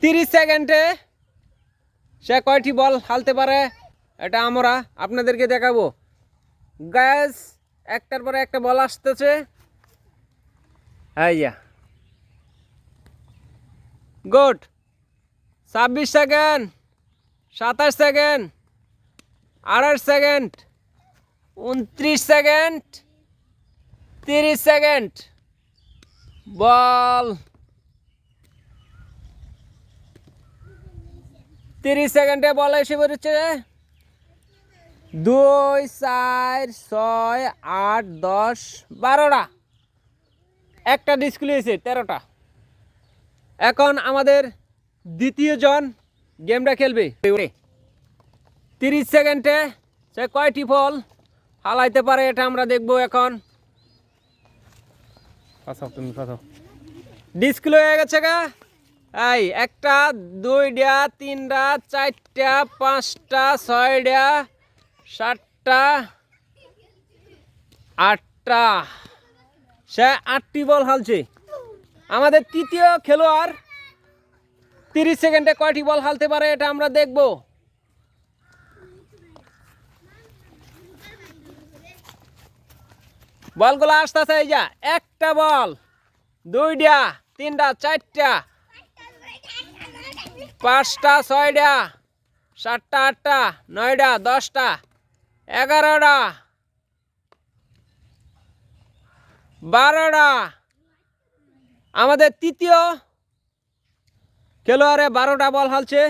তিরিশ সেকেন্ডে সে কয়টি বল হালতে পারে? এটা আমরা আপনাদেরকে দেখাবো। গ্যাস একটার পরে একটা বল আসতেছে। আইয়া গুড ছাব্বিশ সেকেন্ড, সাতাশ সেকেন্ড, আঠাশ সেকেন্ড, উনত্রিশ সেকেন্ড, তিরিশ সেকেন্ড। বল। তিরিশ সেকেন্ডে বল এসে বেরোচ্ছে দুই চার ছয় আট দশ বারোটা। একটা ডিসপ্লে হয়েছে তেরোটা। এখন আমাদের দ্বিতীয় জন গেমটা খেলবে। তিরিশ সেকেন্ডে সে কয়টি ফল হালাইতে পারে এটা আমরা দেখব এখন। তুমি ডিসপ্লে হয়ে গেছে গা। এই একটা দুইটা তিনটা চারটা পাঁচটা ছয়টা সাতটা আটটা সে আটটি বল হালছে। আমাদের তৃতীয় খেলোয়াড় তিরিশ সেকেন্ডে কয়টি বল হালতে পারে এটা আমরা দেখব। বলগুলো আসতেছে এই যা, একটা বল দুইটা তিনটা চারটা পাঁচটা, ছয়টা, সাতটা, আটটা, নয়টা, দশটা, এগারোটা, বারোটা। আমাদের তৃতীয় খেলোয়াড়ে বারোটা বল হালছে।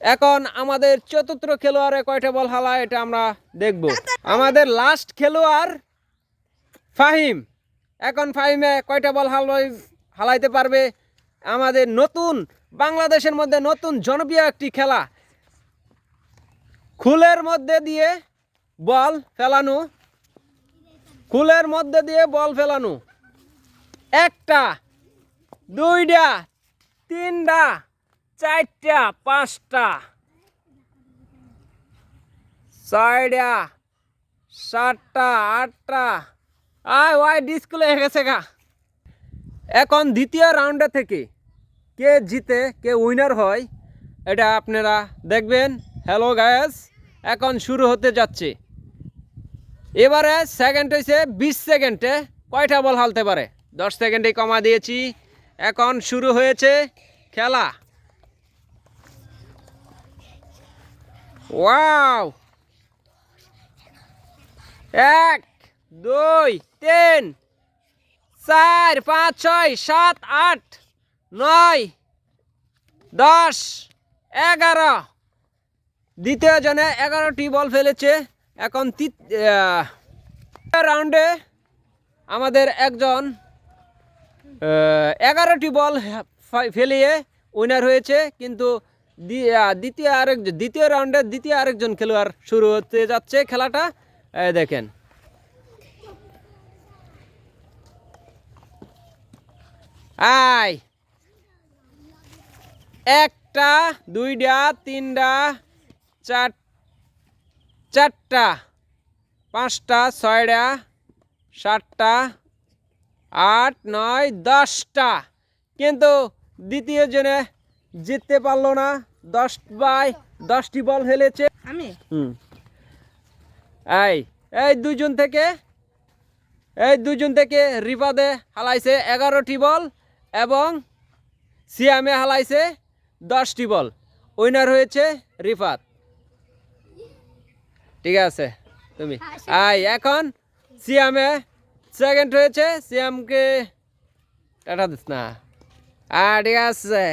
এখন আমাদের চতুর্থ খেলোয়াড়ে কয়টা বল হালা এটা আমরা দেখব। আমাদের লাস্ট খেলোয়াড় ফাহিম। এখন ফাহিমে কয়টা বল হালাই হালাইতে পারবে? আমাদের নতুন, বাংলাদেশের মধ্যে নতুন জনপ্রিয় একটি খেলা। খুলের মধ্যে দিয়ে বল ফেলানো। খুলের মধ্যে দিয়ে বল ফেলানো। একটা, দুইটা, তিনটা, চারটা, পাঁচটা। ছয়টা, সাতটা, আটটা। আয়, ওয়াই, ডিসপ্লে হয়ে গেছে গা। এখন দ্বিতীয় রাউন্ডে থেকে কে জিতে, কে উইনার হয়, এটা আপনারা দেখবেন। হ্যালো গায়াস এখন শুরু হতে যাচ্ছে। এবারে সেকেন্ড হয়েছে বিশ সেকেন্ডে কয়টা বল হালতে পারে? দশ সেকেন্ডে কমা দিয়েছি। এখন শুরু হয়েছে খেলা। ওয়াও এক, দুই, তিন, চার, পাঁচ, ছয়, সাত, আট। নয়, দশ, এগারো। দ্বিতীয় জনে এগারোটি বল ফেলেছে। এখন রাউন্ডে আমাদের একজন এগারোটি বল ফেলিয়ে উইনার হয়েছে। কিন্তু দ্বিতীয় আরেক দ্বিতীয় রাউন্ডে দ্বিতীয় আরেকজন খেলোয়াড় শুরু হতে যাচ্ছে খেলাটা। দেখেন। আয়! একটা দুইটা তিনটা চার চারটা পাঁচটা ছয়টা সাতটা আট নয় দশটা। কিন্তু দ্বিতীয় জনে জিততে পারল না। দশ বাই দশটি বল ফেলেছে আমি? হুম। এই এই দুজন থেকে এই দুজন থেকে রিফাদে হালাইছে এগারোটি বল এবং সিয়ামে হালাইছে দশটি বল। উইনার হয়েছে রিফাত। ঠিক আছে তুমি। আই এখন সিয়ামে। সেকেন্ড হয়েছে সিয়ামকে টাটা দিস না। আ ঠিক আছে।